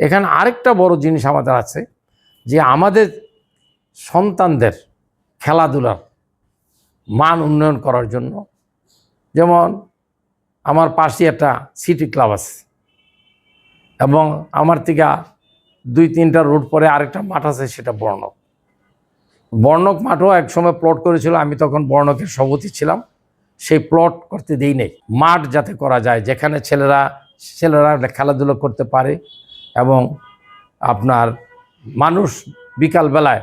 এখানে আরেকটা বড় জিনিস আমাদের আছে, যে আমাদের সন্তানদের খেলাধুলার মান উন্নয়ন করার জন্য, যেমন আমার পাশে একটা সিটি ক্লাব আছে এবং আমার থেকে দুই তিনটা রোড পরে আরেকটা মাঠ আছে, সেটা বর্ণক। বর্ণক মাঠও একসময় প্লট করেছিল, আমি তখন বর্ণকের সভাপতি ছিলাম, সেই প্লট করতে দেই নেই। মাঠ যাতে করা যায়, যেখানে ছেলেরা ছেলেরা খেলাধুলো করতে পারে এবং আপনার মানুষ বিকালবেলায়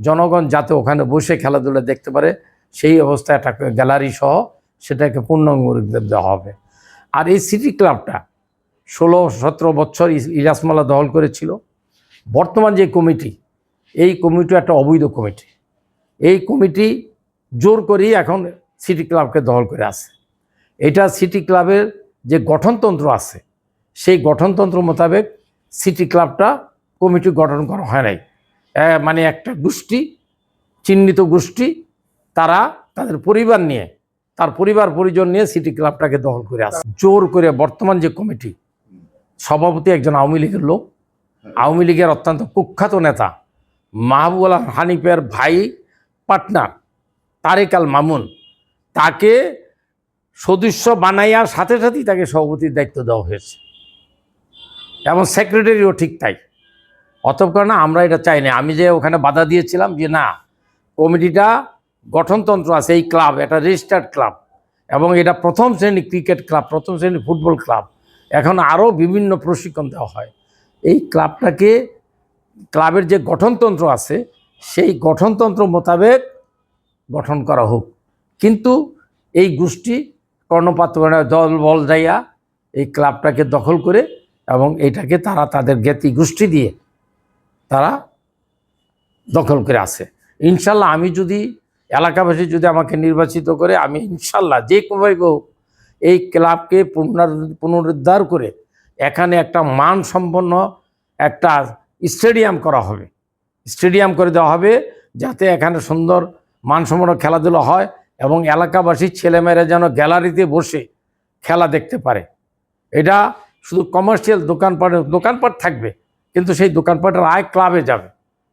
জনগণ যাতে ওখানে বসে খেলাধুলা দেখতে পারে, সেই অবস্থায় একটা গ্যালারি সহ সেটাকে পূর্ণাঙ্গ দেওয়া হবে। আর এই সিটি ক্লাবটা ষোলো সতেরো বছর ই- ইরাসমালা দখল করেছিল। বর্তমান যে কমিটি, এই কমিটি একটা অবৈধ কমিটি। এই কমিটি জোর করেই এখন সিটি ক্লাবকে দখল করে আছে। এটা সিটি ক্লাবের যে গঠনতন্ত্র আছে, সেই গঠনতন্ত্র মোতাবেক সিটি ক্লাবটা কমিটি গঠন করা হয় নাই। মানে একটা গোষ্ঠী, চিহ্নিত গোষ্ঠী, তারা তাদের পরিবার নিয়ে, তার পরিবার পরিজন নিয়ে সিটি ক্লাবটাকে দখল করে আসে জোর করে বর্তমান যে কমিটি, সভাপতি একজন আওয়ামী লীগের লোক, আওয়ামী লীগের অত্যন্ত কুখ্যাত নেতা মাহবুব আল হানিফের ভাই, পার্টনার, তারেক আল মামুন, তাকে সদস্য বানাইয়ার সাথে সাথেই তাকে সভাপতির দায়িত্ব দেওয়া হয়েছে। এবং সেক্রেটারিও ঠিক তাই। অতএব কারণে আমরা এটা চাই না। আমি যে ওখানে বাধা দিয়েছিলাম যে না, কমিটিটা গঠনতন্ত্র আছে, এই ক্লাব এটা রেজিস্টার্ড ক্লাব এবং এটা প্রথম শ্রেণি ক্রিকেট ক্লাব প্রথম শ্রেণি ফুটবল ক্লাব এখন আরও বিভিন্ন প্রশিক্ষণ দেওয়া হয়। এই ক্লাবটাকে ক্লাবের যে গঠনতন্ত্র আছে, সেই গঠনতন্ত্র মোতাবেক গঠন করা হোক। কিন্তু এই গোষ্ঠী কর্ণপাত দল বল যাইয়া এই ক্লাবটাকে দখল করে এবং এটাকে তারা তাদের জ্ঞাতি গোষ্ঠী দিয়ে তারা দখল করে আছে। ইনশাল্লাহ আমি যদি এলাকাবাসী যদি আমাকে নির্বাচিত করে, আমি ইনশাল্লাহ যে কোনোভাবে হোক এই ক্লাবকে পুনর, পুনরুদ্ধার করে এখানে একটা মানসম্পন্ন একটা স্টেডিয়াম করা হবে। স্টেডিয়াম করে দেওয়া হবে যাতে এখানে সুন্দর মানসম্পন্ন খেলাধুলা হয় এবং এলাকাবাসীর ছেলেমেয়েরা যেন গ্যালারিতে বসে খেলা দেখতে পারে। এটা শুধু কমার্শিয়াল দোকানপাট দোকানপাট থাকবে, কিন্তু সেই দোকানপাটের আয় ক্লাবে যাবে,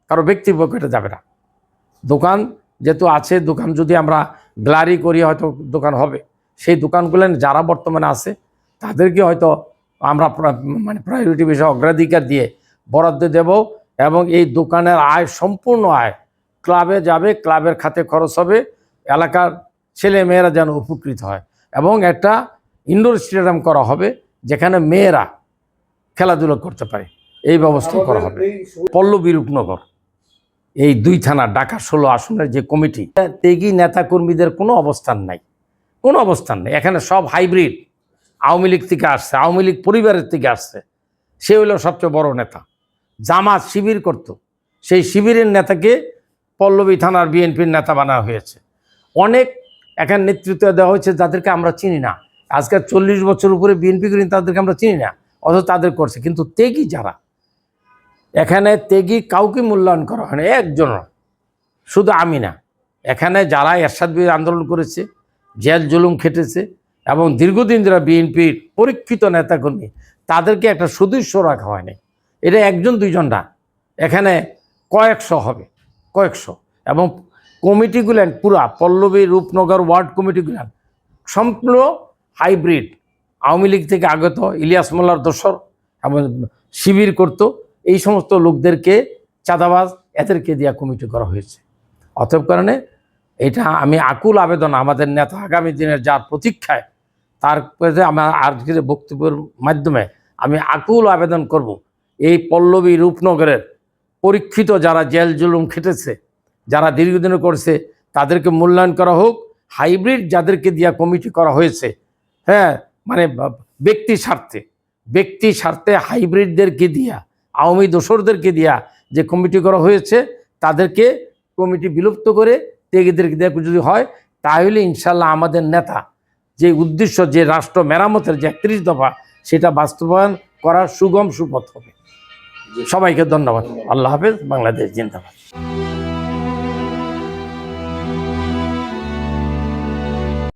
কারও ব্যক্তি পকেটে যাবে না। দোকান যেহেতু আছে, দোকান যদি আমরা গ্লারি করি, হয়তো দোকান হবে। সেই দোকানগুলো যারা বর্তমানে আছে, তাদেরকে হয়তো আমরা মানে প্রায়োরিটি বিষয়ে অগ্রাধিকার দিয়ে বরাদ্দ দেব এবং এই দোকানের আয়, সম্পূর্ণ আয় ক্লাবে যাবে ক্লাবের খাতে খরচ হবে, এলাকার ছেলে মেয়েরা যেন উপকৃত হয় এবং একটা ইনডোর স্টেডিয়াম করা হবে। যেখানে মেয়েরা খেলাধুলা করতে পারে এই ব্যবস্থা করা হবে। পল্লবী রূপনগর এই দুই থানা ঢাকা ষোলো আসনের যে কমিটি তেগি নেতাকর্মীদের কোনো অবস্থান নাই। কোনো অবস্থান নেই। এখানে সব হাইব্রিড আওয়ামী লীগ থেকে আসছে আওয়ামী লীগ পরিবারের থেকে আসছে। সে হলো সবচেয়ে বড় নেতা। জামাত শিবির করত। সেই শিবিরের নেতাকে পল্লবী থানার বিএনপির নেতা বানা হয়েছে। অনেক এখানে নেতৃত্ব দেওয়া হয়েছে যাদেরকে আমরা চিনি না। আজকে চল্লিশ বছর উপরে বিএনপি করি তাদেরকে আমরা চিনি না, অথচ তাদের করছে। কিন্তু তেগি যারা, এখানে তেগি কাউকে মূল্যায়ন করা হয় না, একজন শুধু আমি না। এখানে যারা এরশাদ বিরোধী আন্দোলন করেছে, জেল জুলুম খেটেছে, এবং দীর্ঘদিন যারা বিএনপির পরীক্ষিত নেতাকর্মী, তাদেরকে একটা সদস্য রাখা হয়নি এটা একজন, দুইজন না। এখানে কয়েকশো হবে, কয়েকশো। এবং কমিটিগুলেন পুরা, পল্লবী রূপনগর ওয়ার্ড কমিটিগুলেন, সম্পূর্ণ হাইব্রিড আওয়ামী লীগ থেকে আগত ইলিয়াস মোল্লার দোসর এবং শিবির করত, এই সমস্ত লোকদেরকে চাঁদাবাজ এদেরকে দেওয়া কমিটি করা হয়েছে। অতএব কারণে এটা আমি আকুল আবেদন আমাদের নেতা আগামী দিনের যার প্রতীক্ষায়, তার আমার আজকের বক্তব্যের মাধ্যমে আমি আকুল আবেদন করব, এই পল্লবী রূপনগরের পরীক্ষিত যারা জেল জুলুম খেটেছে, যারা দীর্ঘদিন করছে, তাদেরকে মূল্যায়ন করা হোক, হাইব্রিড যাদেরকে দিয়া কমিটি করা হয়েছে হ্যাঁ মানে ব্যক্তি স্বার্থে। ব্যক্তি স্বার্থে হাইব্রিডদেরকে দিয়া, আওয়ামী দোসরদেরকে দিয়া যে কমিটি করা হয়েছে, তাদেরকে কমিটি বিলুপ্ত করে তেগিদেরকে দেওয়া যদি হয়, তাহলে ইনশাল্লাহ আমাদের নেতা যে উদ্দেশ্য, যে রাষ্ট্র মেরামতের যে একত্রিশ দফা, সেটা বাস্তবায়ন করার সুগম সুপথ হবে। সবাইকে ধন্যবাদ। আল্লাহ হাফেজ, বাংলাদেশ জিন্দাবাদ।